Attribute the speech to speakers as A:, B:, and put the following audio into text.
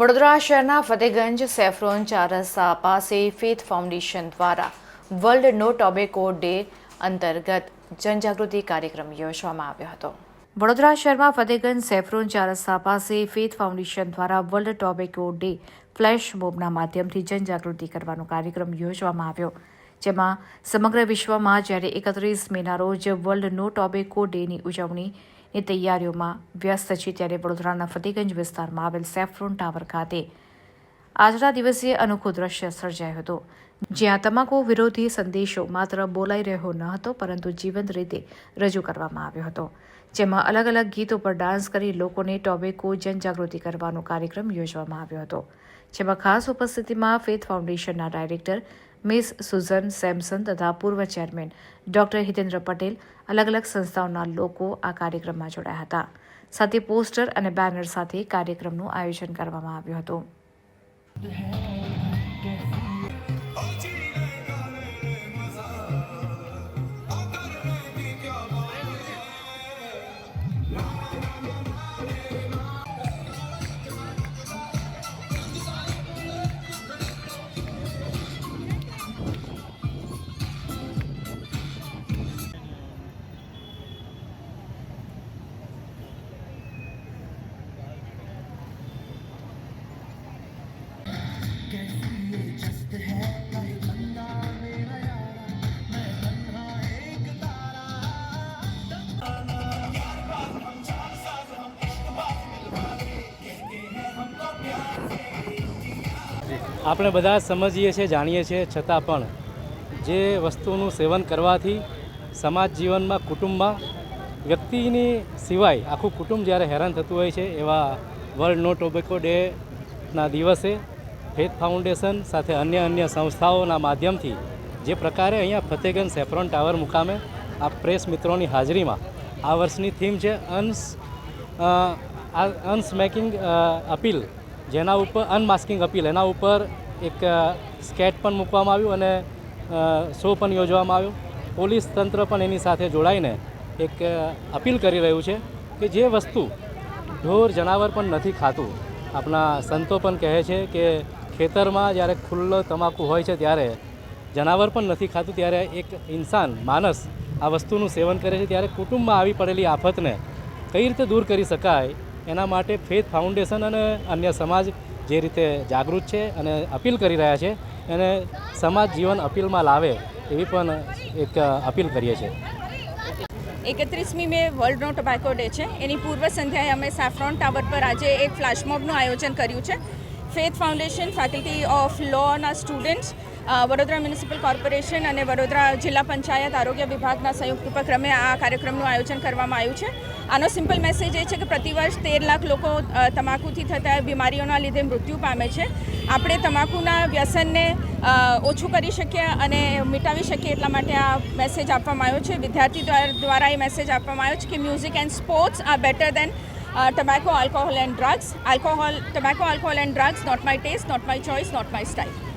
A: વડોદરા શહેરના ફતેગંજ, સેફ્રોન ચાર રસ્તા પાસે ફેથ ફાઉન્ડેશન દ્વારા વર્લ્ડ નો ટોબેકો ડે અંતર્ગત જનજાગૃતિ કાર્યક્રમ યોજવામાં આવ્યો હતો. વડોદરા શહેરમાં ફતેગંજ, સેફ્રોન ચાર રસ્તા પાસે ફેથ ફાઉન્ડેશન દ્વારા વર્લ્ડ ટોબેકો ડે ફ્લેશ મોબના માધ્યમથી જનજાગૃતિ કરવાનો કાર્યક્રમ યોજવામાં આવ્યો, જેમાં સમગ્ર વિશ્વમાં જ્યારે એકત્રીસ મેના રોજ વર્લ્ડ નો ટોબેકો ડેની ઉજવણીની તૈયારીઓમાં વ્યસ્ત છે ત્યારે વડોદરાના ફતેગંજ વિસ્તારમાં આવેલ સેફ્રોન ટાવર ખાતે આજના દિવસે અનોખું દ્રશ્ય સર્જાયું હતું. જ્યાં તમાકુ વિરોધી સંદેશો માત્ર બોલાઈ રહ્યો ન હતો, પરંતુ જીવંત રીતે રજૂ કરવામાં આવ્યો હતો. જેમાં અલગ અલગ ગીતો પર ડાન્સ કરી લોકોને ટોબેકો જનજાગૃતિ કરવાનો કાર્યક્રમ યોજવામાં આવ્યો હતો. જેમાં ખાસ ઉપસ્થિતિમાં ફેથ ફાઉન્ડેશનના ડાયરેક્ટર મિસ સુઝન સેમસન તથા પૂર્વ ચેરમેન ડોક્ટર હિતેન્દ્ર પટેલ અલગ અલગ સંસ્થાઓના લોકો આ કાર્યક્રમમાં જોડાયા હતા. સાથે પોસ્ટર અને બેનર સાથે કાર્યક્રમનું આયોજન કરવામાં આવ્યું હતું.
B: આપણે બધા સમજીએ છીએ, જાણીએ છીએ, છતાં પણ જે વસ્તુનું સેવન કરવાથી સમાજ જીવનમાં, કુટુંબમાં વ્યક્તિની સિવાય આખું કુટુંબ જ્યારે હેરાન થતું હોય છે, એવા વર્લ્ડ નો ટોબેકો ડેના દિવસે ફેથ ફાઉન્ડેશન સાથે અન્ય અન્ય સંસ્થાઓના માધ્યમથી જે પ્રકારે અહીંયા ફતેગંજ સેફ્રોન ટાવર મુકામે આ પ્રેસ મિત્રોની હાજરીમાં આ વર્ષની થીમ છે અન્સ અન્સ મેકિંગ અપીલ, જેના ઉપર અનમાસ્કિંગ અપીલ, એના ઉપર એક સ્કેચ પણ મૂકવામાં આવ્યું અને શો પણ યોજવામાં આવ્યો. પોલીસ તંત્ર પણ એની સાથે જોડાઈને એક અપીલ કરી રહ્યું છે કે જે વસ્તુ ઢોર, જનાવર પણ નથી ખાતું. આપણા સંતો પણ કહે છે કે ખેતરમાં જ્યારે ખુલ્લો તમાકુ હોય છે ત્યારે જનાવર પણ નથી ખાતું, ત્યારે એક ઇન્સાન, માણસ આ વસ્તુનું સેવન કરે છે ત્યારે કુટુંબમાં આવી પડેલી આફતને કઈ રીતે દૂર કરી શકાય એના માટે ફેથ ફાઉન્ડેશન અને અન્ય સમાજ જે રીતે જાગૃત છે અને અપીલ કરી રહ્યા છે એને સમાજ જીવન અપીલમાં લાવે એવી પણ એક અપીલ કરીએ છીએ.
C: એકત્રીસમી મે વર્લ્ડ નો ટોબેકો ડે છે. એની પૂર્વ સંધ્યાએ અમે સેફ્રોન ટાવર પર આજે એક ફ્લેશમોબનું આયોજન કર્યું છે. ફેથ ફાઉન્ડેશન ફેકલ્ટી ઓફ લોના સ્ટુડન્ટ્સ વડોદરા મ્યુનિસિપલ કોર્પોરેશન અને વડોદરા જિલ્લા પંચાયત આરોગ્ય વિભાગના સંયુક્ત ઉપક્રમે આ કાર્યક્રમનું આયોજન કરવામાં આવ્યું છે. આનો સિમ્પલ મેસેજ એ છે કે પ્રતિવર્ષ તેર લાખ લોકો તમાકુથી થતા બીમારીઓના લીધે મૃત્યુ પામે છે. આપણે તમાકુના વ્યસનને ઓછું કરી શકીએ અને મિટાવી શકીએ એટલા માટે આ મેસેજ આપવામાં આવ્યો છે. વિદ્યાર્થી દ્વાર- એ મેસેજ આપવામાં આવ્યો છે કે music and sports are better than Uh, tobacco, alcohol and drugs. Alcohol, tobacco, alcohol and drugs, not my taste, not my choice, not my style.